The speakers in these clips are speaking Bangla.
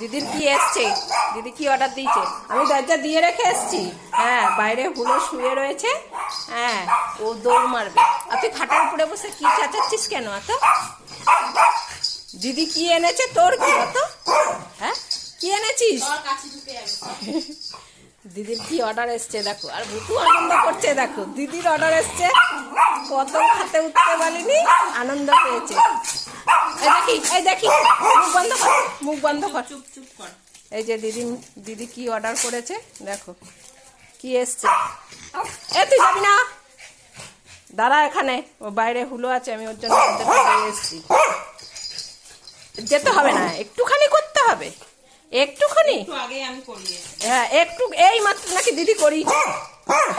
দিদির কি এসছে? দিদি কি অর্ডার দিয়েছে? আমি দরজা দিয়ে রেখে এসছি। হ্যাঁ বাইরে হুলো শুয়ে রয়েছে। হ্যাঁ ও দৌড় মারবে। আর তুই খাটার উপরে বসে কি চাচাচ্ছিস কেন এত দিদি কি এনেছে? তোর কি অত হ্যাঁ কি এনেছিস? দিদির কি অর্ডার এসছে দেখো। আর ভুতু আনন্দ করছে দেখো। দিদির অর্ডার এসছে। কত খাতে উঠতে পারিনি আনন্দ পেয়েছে। দেখি এই দেখি। মুখ বন্ধ কর মুখ বন্ধ কর। চুপ চুপ কর। এই যে দিদি দিদি কি অর্ডার করেছে? দেখো কি এসছে? এ তুই যাবি না? দাঁড়া এখানে ও বাইরে হুলো আছে আমি ওর জন্য এসছি। যেতে হবে না একটুখানি করতে হবে। একটুখানি? হ্যাঁ একটু এই মাত্র নাকি দিদি করি।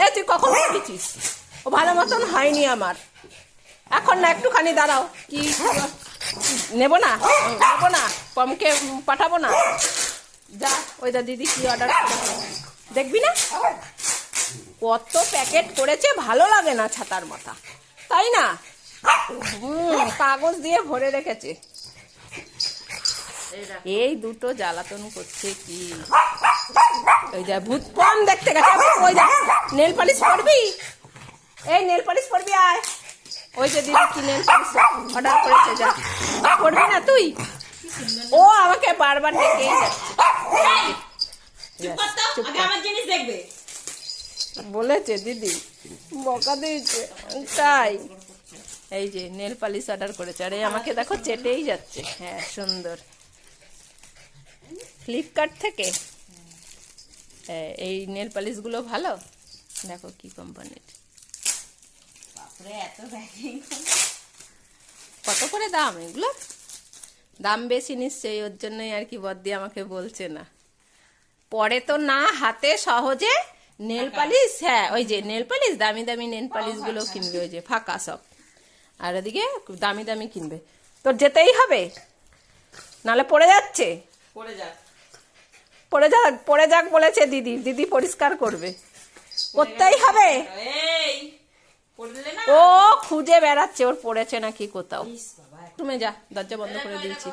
এ তুই কখন করেছিস? ও ভালো মতন হয়নি আমার। এখন না একটুখানি দাঁড়াও। কি? নেব না? নেব না? পমকে পাঠাবো না? যা, ওই দিদি কি অর্ডার দেখবি না? কত প্যাকেট করেছে, ভালো লাগে না ছাতার মাথা। তাই না? কাগজ দিয়ে ভরে রেখেছে। এই দুটো জ্বালাতন করছে কি? ওই যা ভূত কম দেখতে গেছে। ওই যা নেল পালিশ পরবি এই নেল পালিশ পরবি আয়। ওই যে দিদি কি নেল পালিশ অর্ডার করেছে যা। পরবি না তুই? ও আমাকে বারবার ডেকেই যাচ্ছে। বলেছে দিদি বকা দিয়েছে তাই এই যে নেল পালিশ অর্ডার করেছে আরে আমাকে দেখো চেটেই যাচ্ছে। হ্যাঁ সুন্দর। ফ্লিপকার্ট থেকে? এই নেল পালিশগুলো ভালো? দেখো কি কোম্পানির এত কত করে দাম এগুলো? দাম বেশি নিশ্চয়ই ওর জন্যই আর কি বদ্দি আমাকে বলছে না। পরে তো না হাতে সহজে নেল পালিশ হ্যাঁ ওই যে নেল পালিশ দামি দামি নেল পালিশগুলো কিনবে ওই যে ফাঁকা সব। আর ওদিকে দামি দামি কিনবে। তোর যেতেই হবে। নালে পড়ে যাচ্ছে। পড়ে যাক। পড়ে যাক পড়ে যাক বলেছে দিদি। দিদি পরিষ্কার করবে। করতেই হবে। এই ও খুঁজে বেড়াচ্ছে ওর পড়েছে নাকি কোথাও। বাথরুমে যা দরজা বন্ধ করে দিয়েছি।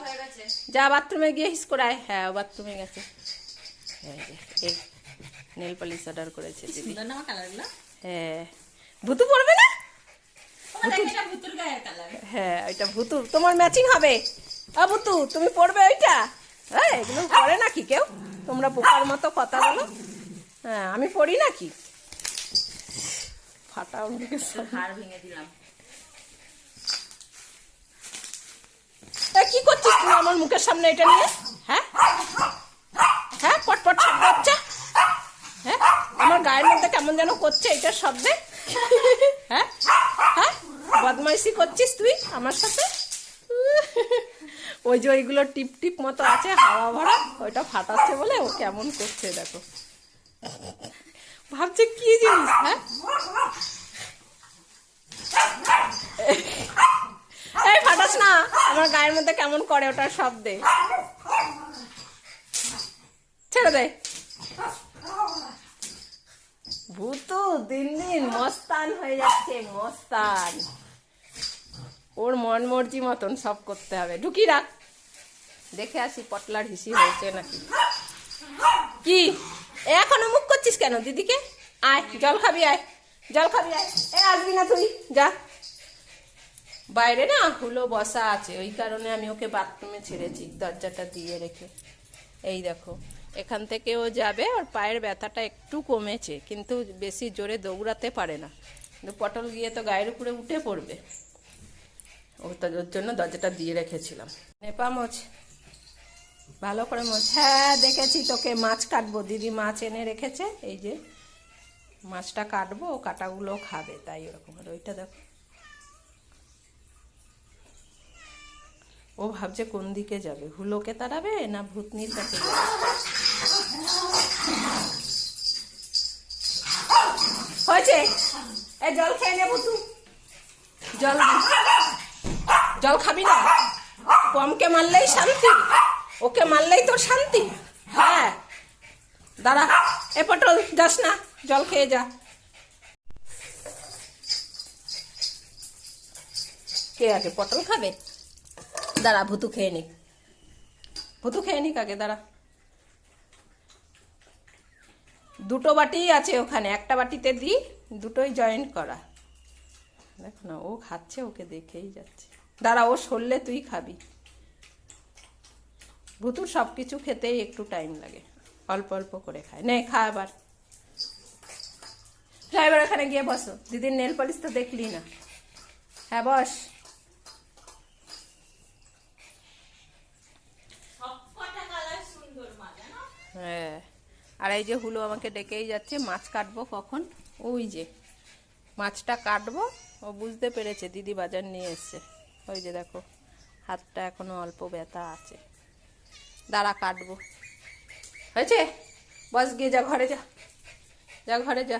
যা বাথরুমে গিয়ে হিস করে আয়। হ্যাঁ ও বাথরুমে গেছে। এই নেল পালিশ অর্ডার করেছে দিদি। হ্যাঁ। ভুতু পড়বে না? হ্যাঁ ওইটা ভুতু। তোমার ম্যাচিং হবে। ভুতু তুমি পড়বে ওইটা? হ্যাঁ এগুলো পড়ে নাকি কেউ? তোমরা বোকার মতো কথা বলো। হ্যাঁ আমি পড়ি নাকি? ফাটা। হাড় ভেঙে দিলাম। কি করছিস তুই আমার মুখের সামনে এটা নিয়ে? হ্যাঁ? হ্যাঁ পটপট শব্দ হচ্ছে। হ্যাঁ? আমার গায়ের মধ্যে কেমন যেন করছে এটার শব্দে। হ্যাঁ? হ্যাঁ? বদমাইশি করছিস তুই আমার সাথে? ওই যে ওইগুলো টিপ টিপ মতো আছে হাওয়া ভরা ওইটা ফাটাচ্ছে বলে ও কেমন করছে দেখো। ভাবছে কি জিনিস হ্যাঁ? এই ফাটাস না আমার গায়ের মধ্যে কেমন করে ওটার শব্দে। ছেড়ে দে। ভূতু দিন দিন মস্তান হয়ে যাচ্ছে মস্তান। ওর মন মর্জি মতন সব করতে হবে। ঢুকি রাখ। দেখে আসি পটলার হিসি হয়েছে নাকি। কি? এখনও মুখ করছিস কেন, দিদিকে? আয়, জল খাবি, আয়, জল খাবি, আয়। এ, আসবি না তুই, যা। বাইরে না হুলো বসা আছে, ওই কারণে আমি ওকে বাথরুমে ছেড়েছি, দরজাটা দিয়ে রেখে। এই দেখো, এখান থেকে ও যাবে, ওর পায়ের ব্যথাটা একটু কমেছে, কিন্তু বেশি জোরে দৌড়াতে পারে না। কিন্তু পটল গিয়ে তো গায়ের উপরে উঠে পড়বে। ওর জন্য দরজাটা দিয়ে রেখেছিলাম। নেপা মোচ ভালো করে মোচ হ্যাঁ দেখেছি তোকে মাছ কাটবো। দিদি মাছ এনে রেখেছে। এই যে মাছটা কাটবো কাটাগুলো খাবে, তাই ওরকম ওইটা দেখো। ও ভাবছে কোন দিকে যাবে, হুলোকে তাড়াবে না ভূতনির কাছে হয়েছে। এ, জল খেয়ে নেব তুই। জল জল খাবি না? পমকে মারলেই শান্তি। ওকে মারলেই তো শান্তি। হ্যাঁ। দাঁড়া, এ পটল যাস না, জল খেয়ে যা। কে আগে পটল খাবে? দাঁড়া, ভুতু খেয়ে নিক। ভুতু খেয়ে নিক আগে, দাঁড়া। দুটো বাটি আছে ওখানে, একটা বাটিতে দিই দুটোই জয়েন্ট করা। দেখো না, ও খাচ্ছে, ওকে দেখেই যাচ্ছে। দাঁড়া, ও সরলে তুই খাবি। ভুতুর সব কিছু খেতেই একটু টাইম লাগে। অল্প অল্প করে খায়। নে খা আবার। এবার এখানে গিয়ে বসো। দিদির নেল পলিশ তো দেখলি না। হ্যাঁ বস। হ্যাঁ। আর এই যে হুলো আমাকে ডেকেই যাচ্ছে মাছ কাটবো কখন? ওই যে মাছটা কাটবো ও বুঝতে পেরেছে দিদি বাজার নিয়ে এসছে। ওই যে দেখো হাতটা এখনও অল্প ব্যথা আছে। দাঁড়া কাটবো। হয়েছে? বস গিয়ে যা ঘরে যা। যা ঘরে যা।